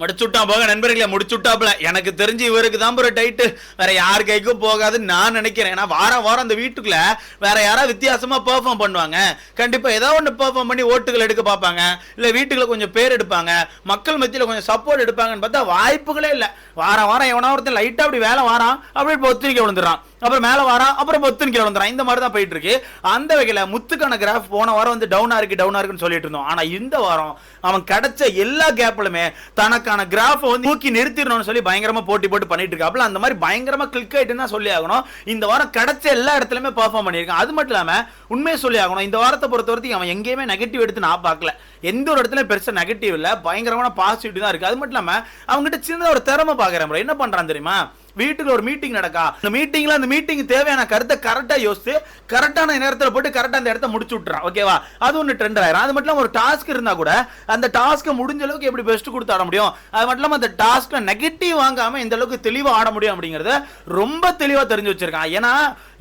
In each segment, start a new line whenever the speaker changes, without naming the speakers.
முடிச்சுட்டான் போக நண்பர்களே முடிச்சுட்டாப்ல எனக்கு தெரிஞ்சு இவருக்கு தான் ஒரு டைட்டு வேற யார் கைக்கும் போகாதுன்னு நான் நினைக்கிறேன். ஏன்னா வாரம் வாரம் அந்த வீட்டுக்குள்ள வேற யாராவது வித்தியாசமா பெர்ஃபார்ம் பண்ணுவாங்க. கண்டிப்பா ஏதோ ஒன்று பெர்ஃபார்ம் பண்ணி ஓட்டுகள் எடுக்க பார்ப்பாங்க. இல்ல வீட்டுக்குள்ள கொஞ்சம் பேர் எடுப்பாங்க. மக்கள் மத்தியில் கொஞ்சம் சப்போர்ட் எடுப்பாங்கன்னு பார்த்தா வாய்ப்புகளே இல்லை. வாரம் வாரம் எவனா ஒருத்தன் லைட்டா அப்படி வேலை வாரான். அப்படி இப்போ ஒத்துழைக்க விழுந்துறான் அப்புறம் மேல வாரம் அப்புறம் பொத்துன்னு கீழே வந்துறான் இந்த மாதிரி தான் போயிட்டு இருக்கு அந்த வகையில முத்துக்கான கிராஃப் போன வாரம் வந்து டவுனா இருக்கு டவுனா இருக்குன்னு சொல்லிட்டு இருந்தோம். ஆனா இந்த வாரம் அவன் கிடைச்ச எல்லா கேப்லுமே தனக்கான கிராஃப் வந்து தூக்கி நிறுத்திடணும்னு சொல்லி பயங்கரமா போட்டி போட்டு பண்ணிட்டு இருக்காப்ல அந்த மாதிரி பயங்கரமா கிளிக் ஆயிட்டு தான் சொல்லி ஆகணும். இந்த வாரம் கிடைச்ச எல்லா இடத்துலயுமே பெர்ஃபார்ம் பண்ணியிருக்கான். அது மட்டும் இல்லாம உண்மையை சொல்லி ஆகணும். இந்த வாரத்தை பொறுத்த வரைக்கும் அவன் எங்கேயுமே நெகட்டிவ் எடுத்து நான் பார்க்கல. எந்த ஒரு இடத்துல பெருசா நெகட்டிவ் இல்ல. பயங்கரமான பாசிட்டிவ் தான் இருக்கு. அது மட்டும் இல்லாம அவங்ககிட்ட சின்ன ஒரு திறமை பாக்குறேன் என்ன பண்றான் தெரியுமா? வீட்டுல ஒரு மீட்டிங் நடக்கா? அந்த மீட்டிங்ல அந்த மீட்டிங் தேவையான கருத்தை கரெக்டா யோசிச்சு கரெக்டான நேரத்தில் போட்டு கரெக்டா அந்த இடத்த முடிச்சு விட்டுறான். ஓகேவா அது ஒன்று ட்ரெண்ட் ஆயிரும். அது மட்டும் ஒரு டாஸ்க் இருந்தா கூட அந்த டாஸ்க்கை முடிஞ்ச அளவுக்கு எப்படி பெஸ்ட் கொடுத்து ஆட முடியும்? அது மட்டும் இல்லாமல் அந்த டாஸ்க்ல நெகட்டிவ் வாங்காம இந்த அளவுக்கு தெளிவா ஆட முடியும் அப்படிங்கறத ரொம்ப தெளிவா தெரிஞ்சு வச்சிருக்கான். ஏன்னா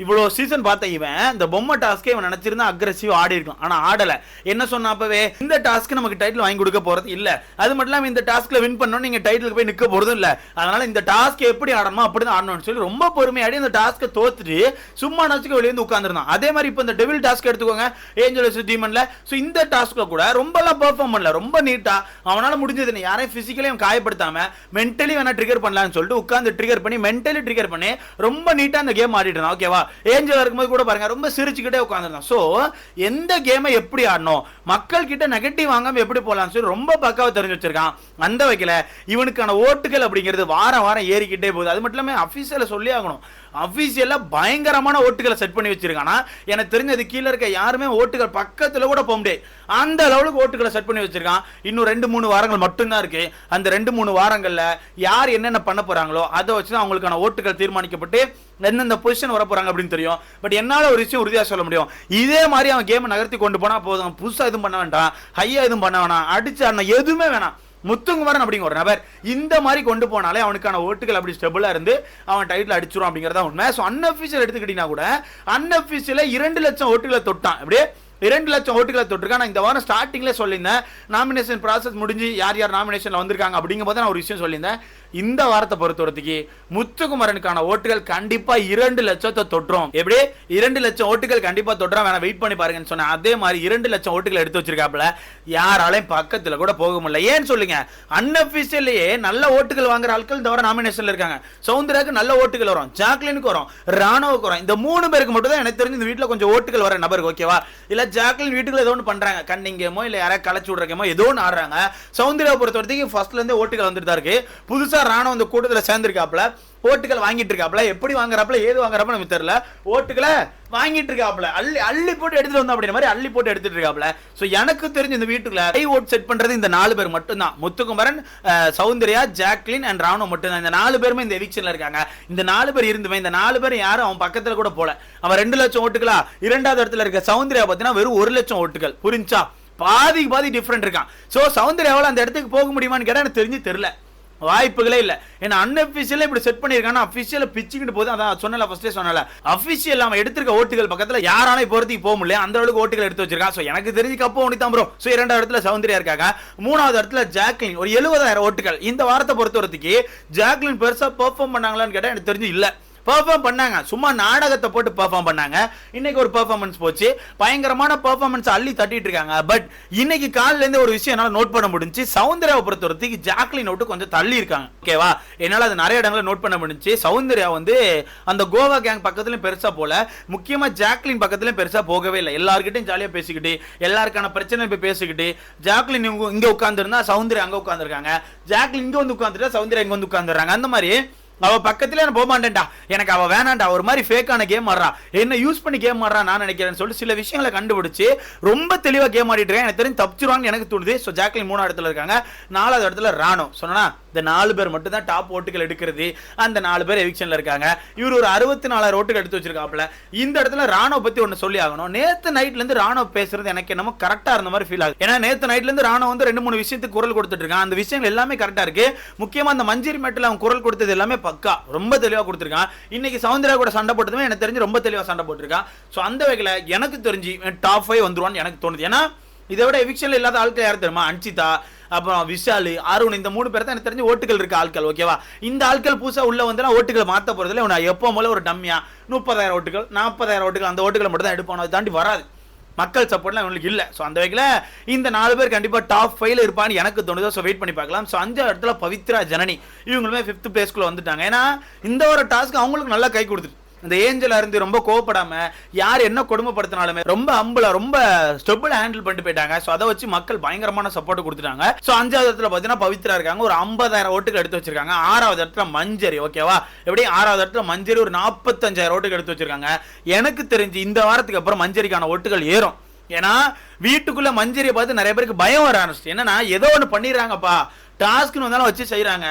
இவ்வளவு சீசன் பார்த்த இவன் இந்த பொம்மை டாஸ்க்கே இவன் நினைச்சிருந்தா அக்ரெசிவ் ஆடி இருக்கும் ஆனா ஆடல. என்ன சொன்ன அப்பவே? இந்த டாஸ்க்கு நமக்கு டைட்டில் வாங்கி கொடுக்க போறது இல்ல. அது மட்டும் இல்லாமல் இந்த டாஸ்க்ல வின் பண்ணணும் நீங்க டைட்டிலுக்கு போய் நிக்க போறதும் இல்ல. அதனால இந்த டாஸ்க் எப்படி ஆடணுமோ அப்படிதான் ஆடணும்னு சொல்லி ரொம்ப பொறுமையாடி இந்த டாஸ்க்கை தோத்துட்டு சும்மா நச்சுக்கு வெளியே வந்து உட்காந்துருந்தான் அதே மாதிரி இப்போ இந்த டெவில் டாஸ்க் எடுத்துக்கோங்க ஏஞ்சலஸ் டீமன்ல ஸோ இந்த டாஸ்க்கில் கூட ரொம்பலாம் பெர்ஃபார்ம் பண்ணல. ரொம்ப நீட்டா அவனால முடிஞ்சது யாரையும் ஃபிசிக்கலையும் அவன் காயப்படுத்தாம மென்டலி வேணா ட்ரிகர் பண்ணலாம்னு சொல்லிட்டு உட்காந்து ட்ரிகர் பண்ணி மென்டலி ட்ரிகர் பண்ணி ரொம்ப நீட்டா அந்த கேம் ஆடிட்டு இருந்தான் ஓகேவா ஏஞ்சல் இருக்கும்போது கூட பாருங்க ரொம்ப சிரிச்சுக்கிட்டே உட்காந்துருந்தான் ஸோ எந்த கேமை எப்படி ஆடணும்? மக்கள் கிட்ட நெகட்டிவ் வாங்காம எப்படி போகலாம்னு சொல்லி ரொம்ப பக்காவை தெரிஞ்சு வச்சிருக்கான். அந்த வைக்கல இவனுக்கான ஓட்டுகள் அப்படிங்கிறது வாரம் வாரம் ஏறிக்கிட்டே போகுது. அது மட்டும் எல்லாமே அஃபீஷியல சொல்லி ஆகணும். அஃபீஷியலாக பயங்கரமான ஓட்டுகளை செட் பண்ணி வச்சிருக்கானா? எனக்கு தெரிஞ்சது கீழே இருக்க யாருமே ஓட்டுகள் பக்கத்தில் கூட போக முடியாது. அந்த லெவலுக்கு ஓட்டுகளை செட் பண்ணி வச்சிருக்கான். இன்னும் ரெண்டு மூணு வாரங்கள் மட்டும்தான் இருக்கு. அந்த ரெண்டு மூணு வாரங்களில் யார் என்னென்ன பண்ண போறாங்களோ அதை வச்சு தான் அவங்களுக்கான ஓட்டுகள் தீர்மானிக்கப்பட்டு எந்தெந்த பொசிஷன் வர போகிறாங்க அப்படின்னு தெரியும். பட் என்னால் ஒரு விஷயம் உறுதியாக சொல்ல முடியும். இதே மாதிரி அவன் கேமை நகர்த்தி கொண்டு போனால் போதும். புதுசாக எதுவும் பண்ண வேண்டாம். ஹையாக எதுவும் பண்ண வேணாம். அடிச்சு அண்ணன் எதுவுமே வேணாம். முத்துங்குமரன் அப்படிங்கிற ஒரு நபர். இந்த மாதிரி கொண்டு போனாலே அவனுக்கான ஓட்டுகள் அப்படி ஸ்டெபிளா இருந்து அவன் டைட்டில் அடிச்சிடும் அப்படிங்கறத உண்மை. ஸோ அன்அஃபிஷியல் எடுத்துக்கிட்டீங்கன்னா கூட அன்அஃபிஷியல இரண்டு லட்சம் ஓட்டுகளை தொட்டான். அப்படியே இரண்டு லட்சம் ஓட்டுகளை தொட்டிருக்கான் நான் இந்த வாரம் ஸ்டார்டிங்ல சொல்லியிருந்தேன். நாமினேஷன் ப்ராசஸ் முடிஞ்சு யார் யார் நாமினேஷன்ல வந்திருக்காங்க அப்படிங்கும் போது நான் ஒரு விஷயம் சொல்லியிருந்தேன். இந்த வாரத்தை பொறுத்தவரத்துக்கு முத்துக்குமரனுக்கான ஓட்டுகள் கண்டிப்பா இரண்டு லட்சத்தை தொட்டுரும். எப்படி? இரண்டு லட்சம் ஓட்டுகள் கண்டிப்பா தொட்டுறோம் வேணா வெயிட் பண்ணி பாருங்கன்னு சொன்னேன். அதே மாதிரி இரண்டு லட்சம் ஓட்டுகள் எடுத்து வச்சிருக்காப்புல. யாராலையும் பக்கத்துல கூட போக முடியல. ஏன்னு சொல்லுங்க? அன்அபிஷியல்லையே நல்ல ஓட்டுகள் வாங்குற ஆட்கள் இந்த வாரம் நாமினேஷன்ல இருக்காங்க. சவுந்தராக்கு நல்ல ஓட்டுகள் வரும். ஜாக்லினுக்கு வரும். ராணுவுக்கு வரும். இந்த மூணு பேருக்கு மட்டும் தான் எனக்கு தெரிஞ்சு இந்த வீட்டுல கொஞ்சம் ஓட்டுகள் வர நபருக்கு ஓகேவா இல்ல ஜாக்லின் வீட்டுக்குள்ள ஏதோ ஒன்று பண்றாங்க. கண்ணிங்கமோ இல்லை யாராவது களைச்சு விடுற ஏதோ ஒன்று ஆடுறாங்க. சௌந்தர்யா பொறுத்த வரைக்கும் ஃபர்ஸ்ட்ல இருந்தே ஓட்டுகள் வந்துட்டு தான் இருக்கு. புதுசா ராணுவ அந்த கூட்டத்தில் சேர்ந்திருக்காப்ல ஓட்டுகள் வாங்கிட்டு இருக்காப்ல எப்படி வாங்குறாப்ல? ஏது வாங்குறாப்ல? நமக்கு தெரியல. ஓட்டுகளை வாங்கிட்டு இருக்காப்ல அள்ளி அள்ளி போட்டு எடுத்துட்டு வந்தோம் அப்படின்ற மாதிரி அள்ளி போட்டு எடுத்துட்டு இருக்காப்ல ஸோ எனக்கு தெரிஞ்ச இந்த வீட்டுக்குள்ள ஐ ஓட் செட் பண்றது இந்த நாலு பேர் மட்டும்தான். முத்துக்குமரன் சௌந்தர்யா ஜாக்லின் அண்ட் ராணுவ மட்டும்தான். இந்த நாலு பேருமே இந்த எவிக்ஷன்ல இருக்காங்க. இந்த நாலு பேர் இருந்துமே இந்த நாலு பேர் யாரும் அவன் பக்கத்துல கூட போல. அவன் ரெண்டு லட்சம் ஓட்டுகளா? இரண்டாவது இடத்துல இருக்க சௌந்தர்யா பார்த்தீங்கன்னா வெறும் ஒரு லட்சம் ஓட்டுகள். புரிஞ்சா? பாதிக்கு பாதி டிஃப்ரெண்ட் இருக்கான். ஸோ சௌந்தர்யாவால் அந்த இடத்துக்கு போக முடியுமான்னு கேட்டால் எனக்கு தெரிஞ்சு தெரியல. வாய்ப்புகளே இல்லை. ஏன்னா அன்அஃபிஷியலாக இப்படி செட் பண்ணியிருக்காங்கன்னா அபிஷியல பிச்சுக்கிட்டு போது அதான் சொன்னல ஃபர்ஸ்டே சொன்னல அஃபிஷியல் நம்ம எடுத்திருக்க ஓட்டுகள் பக்கத்தில் யாராலும் இப்போ ஒருத்தி போக முடியல. அந்த அளவுக்கு ஓட்டுகள் எடுத்து வச்சிருக்கான். ஸோ எனக்கு தெரிஞ்சு கப்போ ஒண்ணு தான் ப்ரோ ஸோ இரண்டாவது இடத்துல சௌந்தர்யா இருக்காங்க. மூணாவது இடத்துல ஜாக்லின். ஒரு எழுபதாயிரம் ஓட்டுகள். இந்த வாரத்தை பொறுத்த வரைக்கும் ஜாக்லின் பெருசாக பெர்ஃபார்ம் பண்ணாங்களான்னு கேட்டால் எனக்கு தெரிஞ்சு இல்லை. பெர்ஃபார்ம் பண்ணாங்க. சும்மா நாடகத்தை போட்டு பெர்ஃபார்ம் பண்ணாங்க. இன்னைக்கு ஒரு பெர்ஃபார்மன்ஸ் போச்சு. பயங்கரமான பெர்ஃபார்மன்ஸ் அள்ளி தட்டிட்டு இருக்காங்க. பட் இன்னைக்கு காலையில இருந்து ஒரு விஷயம் என்னால நோட் பண்ண முடிஞ்சு சௌந்தர்யாவை பொறுத்த வரைக்கும் ஜாக்லின் விட்டு கொஞ்சம் தள்ளி இருக்காங்க. ஓகேவா என்னால அது நிறைய இடங்களில் நோட் பண்ண முடிஞ்சு சௌந்தர்யா வந்து அந்த கோவா கேங் பக்கத்துலயும் பெருசா போல. முக்கியமா ஜாக்லின் பக்கத்துலயும் பெருசா போகவே இல்லை. எல்லாருக்கிட்டையும் ஜாலியா பேசிக்கிட்டு எல்லாருக்கான பிரச்சனை போய் பேசிக்கிட்டு ஜாக்லின் இங்க உட்காந்துருந்தா சௌந்தர்யா அங்க உட்காந்துருக்காங்க ஜாக்லின் இங்க வந்து உட்காந்துட்டா சௌந்தர்யா இங்க வந்து உட்காந்துடுறாங்க அந்த மாதிரி அவ பக்கத்துல நான் போக மாட்டேன்டா. எனக்கு அவ வேணாண்டா. ஒரு மாதிரி ஃபேக்கான கேம் ஆடுறா. என்ன யூஸ் பண்ணி கேம் ஆடுறா நான் நினைக்கிறேன்னு சொல்லிட்டு சில விஷயங்களை கண்டுபிடிச்சு ரொம்ப தெளிவா கேம் ஆடிட்டு இருக்கேன் எனக்கு தெரிஞ்சு தப்பிச்சிருவாங்கன்னு எனக்கு தோணுது. ஸோ ஜாக்லின் மூணாவது இடத்துல இருக்காங்க. நாலாவது இடத்துல ராணோ. சொன்னா இந்த நாலு பேர் மட்டும் தான் டாப் ஓட்டுகள் எடுக்கிறது. அந்த நாலு பேர் எவிக்ஷன்ல இருக்காங்க. இவர் ஒரு அறுபத்தி நாலாயிரம் ஓட்டுகள் எடுத்து வச்சிருக்காப்ல இந்த இடத்துல ராணோ பத்தி ஒன்னு சொல்லி ஆகணும். நேத்து நைட்ல இருந்து ராணோ பேசுறது எனக்கு என்னமோ கரெக்டா இருந்த மாதிரி ஃபீல் ஆகுது. ஏன்னா நேத்து நைட்ல இருந்து ராணோ வந்து ரெண்டு மூணு விஷயத்துக்கு குரல் கொடுத்துட்டு இருக்கான். அந்த விஷயங்கள் எல்லாமே கரெக்டா இருக்கு. முக்கியமா அந்த மஞ்சரி மேட்டில் அவன் குரல் கொடுத்தது எல்லாமே பக்கா ரொம்ப தெளிவாக கொடுத்துருக்கான். இன்னைக்கு சவுந்தர்யா கூட சண்டை போட்டதுமே எனக்கு தெரிஞ்சு ரொம்ப தெளிவாக சண்டை போட்டிருக்கான். ஸோ அந்த வகையில் எனக்கு தெரிஞ்சு டாப் ஃபைவ் வந்துருவான்னு எனக்கு தோணுது. ஏன்னா இதை விட எவிக்ஷன்ல இல்லாத ஆட்கள் யார் தெரியுமா? அன்சிதா அப்புறம் விஷால் அருண் இந்த மூணு பேர் தான் எனக்கு தெரிஞ்சு ஓட்டுகள் இருக்க ஆட்கள் ஓகேவா இந்த ஆட்கள் புதுசாக உள்ள வந்து ஓட்டுகள் மாற்ற போகிறதுல நான் எப்போ போல ஒரு டம்மியா முப்பதாயிரம் ஓட்டுகள் நாற்பதாயிரம் ஓட்டுகள் அந்த ஓட்டுகளை மட்டும் தான் எடுப்பானோ. அதை தாண்டி வராது. மக்கள் சப்போர்ட்லாம் இவங்களுக்கு இல்லை. ஸோ அந்த வகையில் இந்த நாலு பேர் கண்டிப்பாக டாப் ஃபைவ்ல இருப்பான்னு எனக்கு தோணுதோ. ஸோ வெயிட் பண்ணி பார்க்கலாம். ஸோ அஞ்சாவது இடத்துல பவித்ரா ஜனனி இவங்களுமே ஃபிஃப்த் பிளேஸ்க்குள்ளே வந்துட்டாங்க. ஏன்னா இந்த ஒரு டாஸ்க் அவங்களுக்கு நல்லா கை கொடுத்துட்டு இந்த ஏஞ்சல் அருந்து ரொம்ப கோவப்படாம யார் என்ன கொடுமைப்படுத்தினாலுமே ரொம்ப அம்புல ரொம்ப ஸ்டெபிள் ஹேண்டில் பண்ணிட்டு போயிட்டாங்க. ஸோ அதை வச்சு மக்கள் பயங்கரமான சப்போர்ட் கொடுத்துட்டாங்க. ஸோ அஞ்சாவது இடத்துல பார்த்தீங்கன்னா பவித்ரா இருக்காங்க. ஒரு ஐம்பதாயிரம் ஓட்டுக்கு எடுத்து வச்சிருக்காங்க. ஆறாவது இடத்துல மஞ்சரி ஓகேவா எப்படி? ஆறாவது இடத்துல மஞ்சரி ஒரு நாற்பத்தஞ்சாயிரம் ஓட்டுக்கு எடுத்து வச்சிருக்காங்க. எனக்கு தெரிஞ்சு இந்த வாரத்துக்கு அப்புறம் மஞ்சரிக்கான ஓட்டுகள் ஏறும். ஏன்னா வீட்டுக்குள்ள மஞ்சரியை பார்த்து நிறைய பேருக்கு பயம் வர ஆரம்பிச்சு என்னன்னா ஏதோ ஒன்று பண்ணிடுறாங்கப்பா. டாஸ்க்னு வந்தாலும் வச்சு செய்கிறாங்க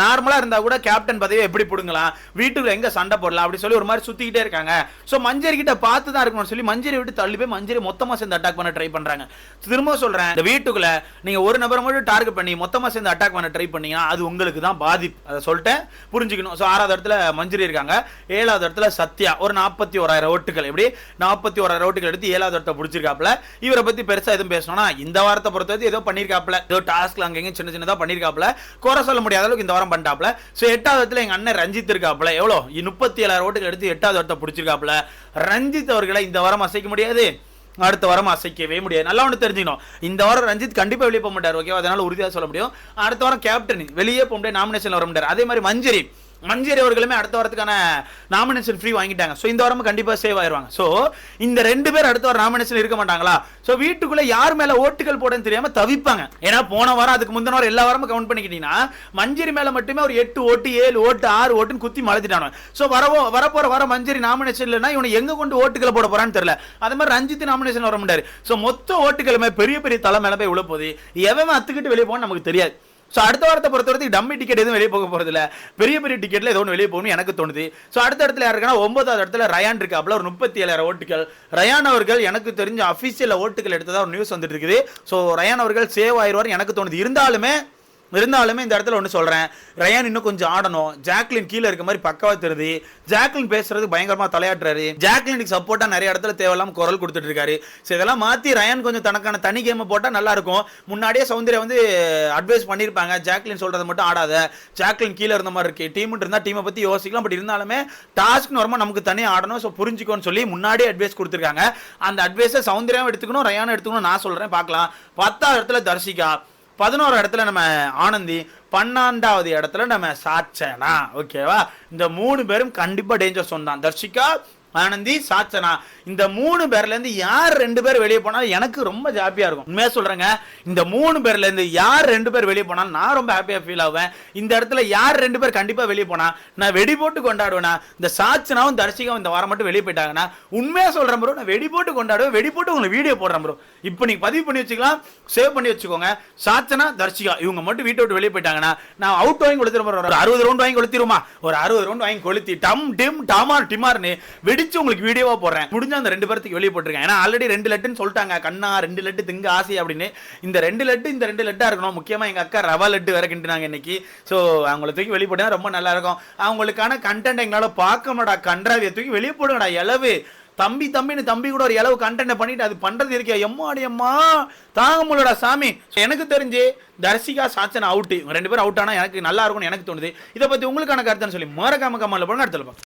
நார்மலா இருந்தால் கூட கேப்டன் பதவியை எப்படி பிடுங்கலாம் வீட்டுக்குள்ள எங்க சண்டை போடலாம் அப்படி சொல்லி ஒரு மாதிரி சுத்திக்கிட்டே இருக்காங்க. ஸோ மஞ்சரி கிட்ட பார்த்து தான் இருக்கணும்னு சொல்லி மஞ்சரி விட்டு தள்ளி போய் மஞ்சரி மொத்தமாக சேர்ந்து அட்டாக் பண்ண ட்ரை பண்ணுறாங்க திரும்ப சொல்றேன் இந்த வீட்டுக்குள்ள நீங்க ஒரு நபரை மட்டும் டார்கெட் பண்ணி மொத்தமாக சேர்ந்து அட்டாக் பண்ண ட்ரை பண்ணீங்கன்னா அது உங்களுக்கு தான் பாதிப்பு. அதை சொல்லிட்டேன் புரிஞ்சுக்கணும். ஸோ ஆறாவது இடத்துல மஞ்சரி இருக்காங்க. ஏழாவது இடத்துல சத்யா ஒரு நாற்பத்தி ஓராயிரம் ஓட்டுகள். எப்படி? நாற்பத்தி ஓராயிரம் ஓட்டுகள் எடுத்து ஏழாவது இடத்த பிடிச்சிருக்காப்ல இவரை பற்றி பெருசாக எதுவும் பேசணும்னா இந்த வாரத்தை பொறுத்தவரை ஏதோ பண்ணிருக்காப்ல ஏதோ டாஸ்க்ல அங்கேயும் சின்ன சின்னதாக பண்ணிருக்காப்ல குறை சொல்ல முடியாத அளவுக்கு இந்த வாரம் பண்ணிட்டாப்ல ஸோ எட்டாவது இடத்துல எங்க அண்ணன் ரஞ்சித் இருக்காப்ல எவ்வளோ? முப்பத்தி ஏழாயிரம் ஓட்டுகள் எடுத்து எட்டாவது இடத்த பிடிச்சிருக்காப்ல ரஞ்சித் அவர்களை இந்த வாரம் அசைக்க முடியாது. அடுத்த வாரம் அசைக்கவே முடியாது. நல்லா ஒன்று தெரிஞ்சுக்கணும். இந்த வாரம் ரஞ்சித் கண்டிப்பா வெளியே போக மாட்டார் ஓகேவா அதனால உறுதியாக சொல்ல முடியும். அடுத்த வாரம் கேப்டன் வெளியே போக முடியாது நாமினேஷன் வர முடியாது அதே மாதிரி மஞ்சரி. மஞ்சரி அவர்களுமே அடுத்த வாரத்துக்கான நாமினேஷன் ஃப்ரீ வாங்கிட்டாங்க. ஸோ இந்த வாரமும் கண்டிப்பாக சேவ் ஆயிருவாங்க. ஸோ இந்த ரெண்டு பேர் அடுத்த வாரம் நாமினேஷன் இருக்க மாட்டாங்களா? ஸோ வீட்டுக்குள்ளே யார் மேலே ஓட்டுகள் போடன்னு தெரியாமல் தவிப்பாங்க. ஏன்னா போன வாரம் அதுக்கு முந்தின வாரம் எல்லா வாரமும் கவுண்ட் பண்ணிக்கிட்டீங்கன்னா மஞ்சரி மேலே மட்டுமே ஒரு எட்டு ஓட்டு ஏழு ஓட்டு ஆறு ஓட்டுன்னு குத்தி மலத்திட்டானு ஸோ வரவோ வரப்போற வர மஞ்சரி நாமினேஷன் இல்லைனா இவனை எங்கே கொண்டு ஓட்டுகளை போட போறான்னு தெரியல. அது மாதிரி ரஞ்சித் நாமினேஷன் வர முடியாது ஸோ மொத்த ஓட்டுகளுமே பெரிய பெரிய தலை மேலே போய் போகுது எவன் அத்துக்கிட்டு வெளியே போகணும்னு நமக்கு தெரியாது. ஸோ அடுத்த வாரத்தை பொறுத்த வரைக்கும் டம்மி டிக்கெட் எதுவும் வெளியே போக போகிறது இல்லை பெரிய பெரிய டிக்கெட்ல ஏதோ ஒன்று வெளியே போகணும் எனக்கு தோணுது. ஸோ அடுத்த இடத்துல யார் இருக்கான்னா ஒன்பதாவது இடத்துல ரயான் இருக்காப்ல ஒரு முப்பத்தி ஏழாயிரம் ஓட்டுகள். ரயான் அவர்கள் எனக்கு தெரிஞ்ச அஃபிஷியல் ஓட்டுகள் எடுத்ததாக ஒரு நியூஸ் வந்துட்டு இருக்குது. ஸோ ரயான் அவர்கள் சேவ் ஆயிடுவார் எனக்கு தோணுது. இருந்தாலுமே இருந்தாலுமே இந்த இடத்துல ஒன்று சொல்கிறேன் ரயான் இன்னும் கொஞ்சம் ஆடணும். ஜாக்லின் கீழே இருக்க மாதிரி பக்காவா தெரியுது. ஜாக்லின் பேசுறது பயங்கரமாக தலையாட்டுறாரு. ஜாக்லினுக்கு சப்போர்ட்டாக நிறைய இடத்துல தேவையில்லாமல் குரல் கொடுத்துட்டு இருக்காரு. ஸோ இதெல்லாம் மாற்றி ரயான் கொஞ்சம் தனக்கான தனி கேமை போட்டால் நல்லாயிருக்கும் முன்னாடியே சௌந்தர்யா வந்து அட்வைஸ் பண்ணியிருப்பாங்க. ஜாக்லின் சொல்கிறத மட்டும் ஆடாத. ஜாக்லின் கீழே இருந்த மாதிரி இருக்கு. டீம் இருந்தால் டீமை பற்றி யோசிக்கலாம். பட் இருந்தாலுமே டாஸ்க்னு வரும்போது நமக்கு தனியாக ஆடணும். ஸோ புரிஞ்சுக்கோன்னு சொல்லி முன்னாடியே அட்வைஸ் கொடுத்துருக்காங்க. அந்த அட்வைஸை சௌந்தர்யாவும் எடுத்துக்கணும் ரயானும் எடுத்துக்கணும் நான் சொல்கிறேன் பார்க்கலாம். பத்தாவது இடத்துல தர்ஷிகா. பதினோரு இடத்துல நம்ம ஆனந்தி பன்னெண்டாவது இடத்துல நம்ம சாச்சனா ஓகேவா இந்த மூணு பேரும் கண்டிப்பா டேஞ்சர் சொன்னான் தர்ஷிகா ஆனந்தி சாச்சனா இந்த மூணு பேர்ல இருந்து யார் ரெண்டு பேர் வெளியே போனாலும் எனக்கு ரொம்ப ஹாப்பியா இருக்கும். உண்மையா சொல்றேங்க இந்த மூணு பேர்ல இருந்து யார் ரெண்டு பேர் வெளியே போனாலும் நான் ரொம்ப ஹாப்பியா ஃபீல் ஆவேன். இந்த இடத்துல யார் ரெண்டு பேர் கண்டிப்பா வெளியே போனா நான் வெடி போட்டு கொண்டாடுவேனா? இந்த சாச்சனாவும் தர்ஷிகாவும் இந்த வாரம் மட்டும் வெளியே போயிட்டாங்கன்னா உண்மையா சொல்றேன் ப்ரோ நான் வெடி போட்டு கொண்டாடுவேன் வெடி போட்டு உங்களுக்கு வீடியோ போடுறேன் ப்ரோ இப்போ நீங்க பதிவு பண்ணி வச்சுக்கலாம் சேவ் பண்ணி வச்சுக்கோங்க. சாச்சனா தர்ஷிகா இவங்க மட்டும் வீட்டை விட்டு வெளியே போயிட்டாங்கன்னா நான் அவுட் வாங்கி கொளுத்திருப்பேன் ஒரு அறுபது ரவுண்ட் வாங்கி கொளுத்திருமா ஒரு அறுபது ரவுண்ட் வாங்கி கொளுத்தி டம் டிம் டமார் டிமார்னு வெடிச்சு உங்களுக்கு வீடியோவா போடுறேன். முடிஞ்ச அந்த ரெண்டு பேர்த்துக்கு வெளியே போட்டிருக்கேன். ஏன்னா ஆல்ரெடி ரெண்டு லட்டுன்னு சொல்லிட்டாங்க. கண்ணா ரெண்டு லட்டு திங்க ஆசை அப்படின்னு. இந்த ரெண்டு லட்டு இந்த ரெண்டு லட்டா இருக்கணும். முக்கியமா எங்க அக்கா ரவா லட்டு வேற கிண்டுனாங்க இன்னைக்கு. ஸோ அவங்கள தூக்கி வெளியே போட்டா ரொம்ப நல்லா இருக்கும் அவங்களுக்கான கண்டென்ட் எங்களால பார்க்க மாட்டா கன்றாவியை தூக்கி வெளியே போடுங்கடா இளவு தம்பி தம்பின்னு தம்பி கூட ஒரு இளவு கண்டென்ட் பண்ணிட்டு அது பண்றது இருக்கியா எம்மாடி அம்மா. தாங்க முடியலடா சாமி. எனக்கு தெரிஞ்சு தர்சிகா சாச்சன் அவுட்டு ரெண்டு பேரும் அவுட் ஆனா எனக்கு நல்லா இருக்கும்னு எனக்கு தோணுது. இதை பத்தி உங்களுக்கான கருத்துன்னு சொல்லி மறக்காம கமால போடுங்க. அடுத்த